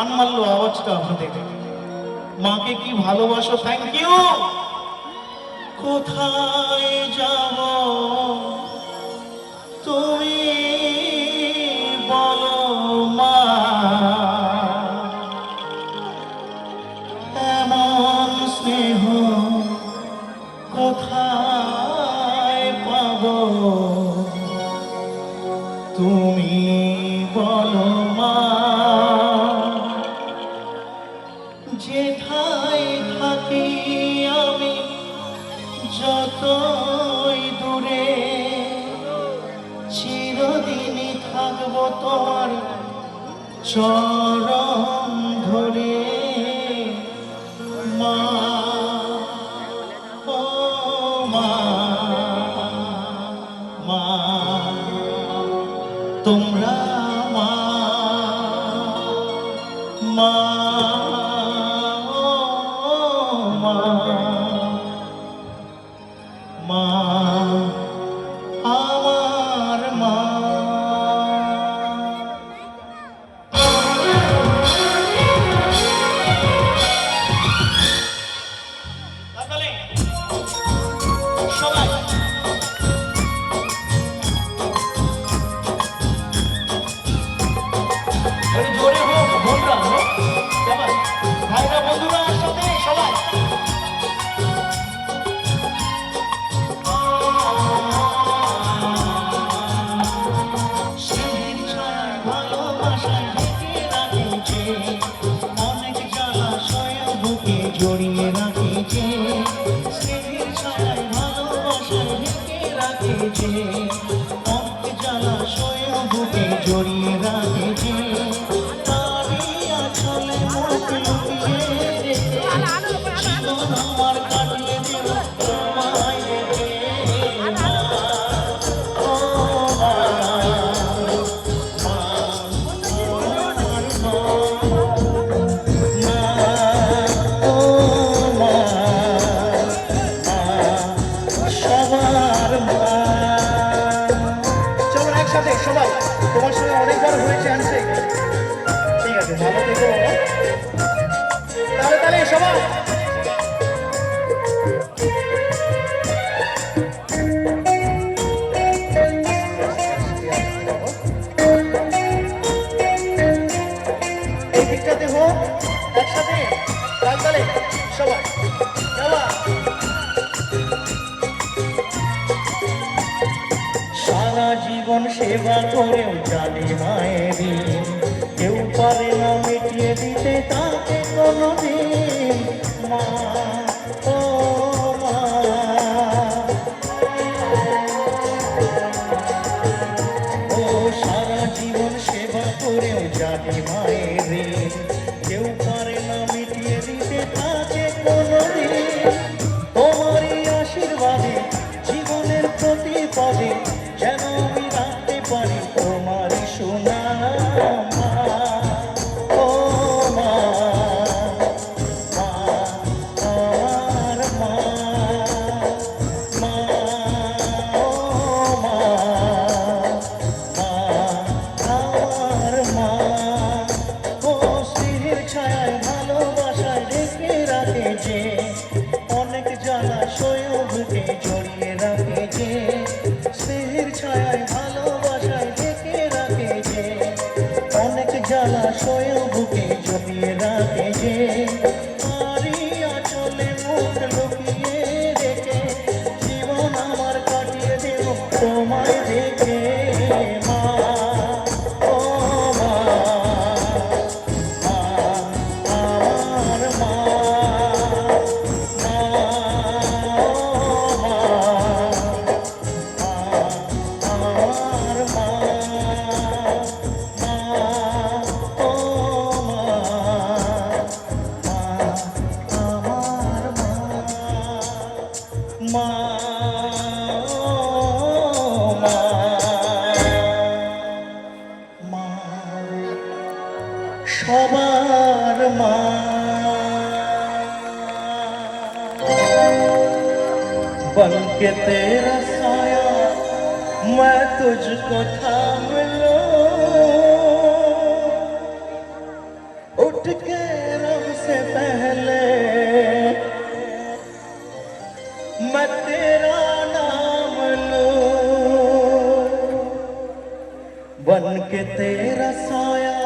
টান মারলো আওয়াজটা আপনাদের মাকে কি ভালোবাসো? থ্যাংক ইউ কোথায় যাব? তুমি Joy. রাতে জড়িয়ে রাতে প্রাণ সেবা করেও জানি মায়েরি। কেউ পারে না মিটিয়ে দিতে তাকে কোনোদিন মা পারি যেন আমি রাখতে পারি। জ্বালা ছয় বুকে জমিয়ে बन के तेरा साया मैं तुझको थाम लो। उठ के रब से पहले मैं तेरा नाम लो। बन के तेरा साया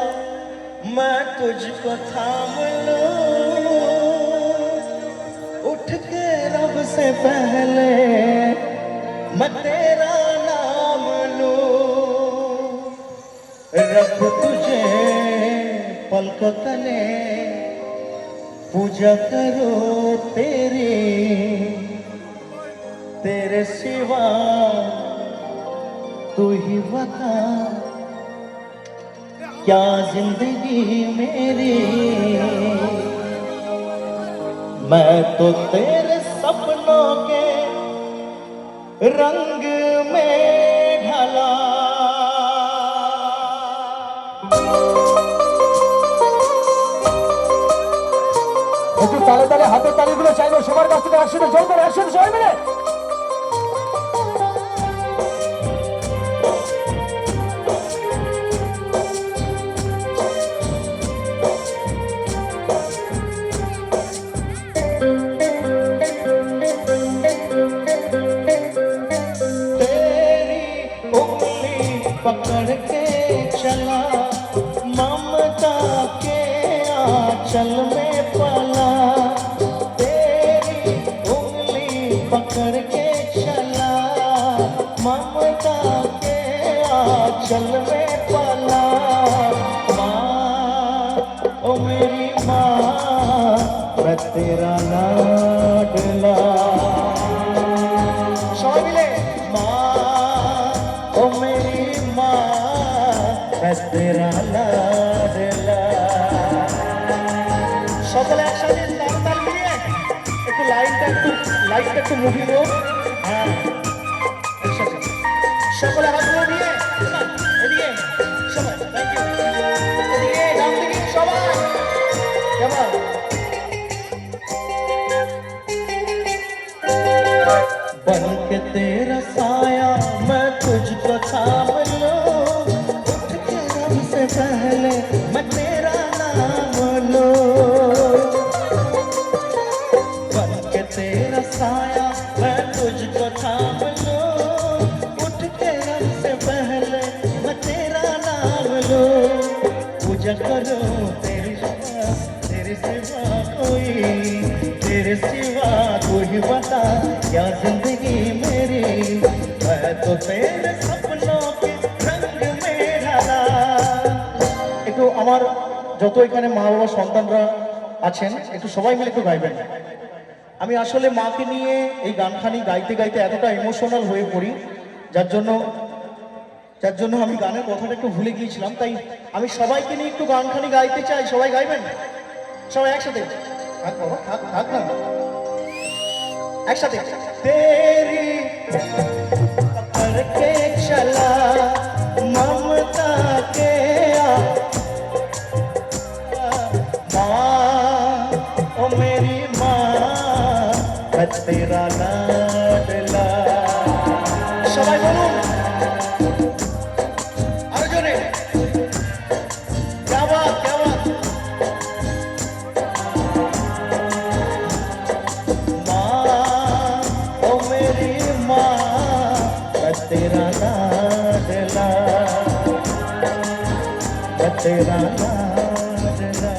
मैं तुझको थाम लो। से पहले मैं तेरा नाम लूँ। रब तुझे पलक तले पूजा करो तेरी। तेरे सिवा तू ही बता क्या ज़िंदगी मेरी? मैं तो तेरे सपनों के रंग में ढला একটু তালে তালে হাতের তালিগুলো চাইবো সবার কাছ থেকে একসাথে জোর করে একসাথে সবাই মিলে সবাই মিলে? মা, ও মেরি মা সকলে একসাথে তাল তাল হ্যাঁ একসাথে। সকলে হাত নিয়ে, এদিকে। के तेरा साया मैं तुझको थाम लूँ। उठ के रब से पहले मैं तेरा नाम लूँ। बन के तेरा साया मैं तुझको थाम लूँ। उठ के रब से पहले मैं तेरा नाम लूँ। पूजा करूँ तेरी तेरे सिवा कोई तेरे सिवा कोई बता क्या जिंदगी मेरी मैं तो तेरे सपनों के रंग में ढला একটু আমার যত এখানে মা বাবা সন্তানরা আছেন একটু সবাই মিলে একটু গাইবেন আমি আসলে মাকে নিয়ে এই গানখানি গাইতে গাইতে এতটা ইমোশনাল হয়ে পড়ি যার জন্য যার জন্য আমি গানের কথাটা একটু ভুলে গিয়েছিলাম তাই আমি সবাইকে নিয়ে একটু গানখানি গাইতে চাই সবাই গাইবেন সবাই একসাথে। হাত বাবা হাত হাত না একসাথে। তেরি চলা। ਤੇਰਾ ਲਾਡਲਾ ਤੇਰਾ ਲਾਡਲਾ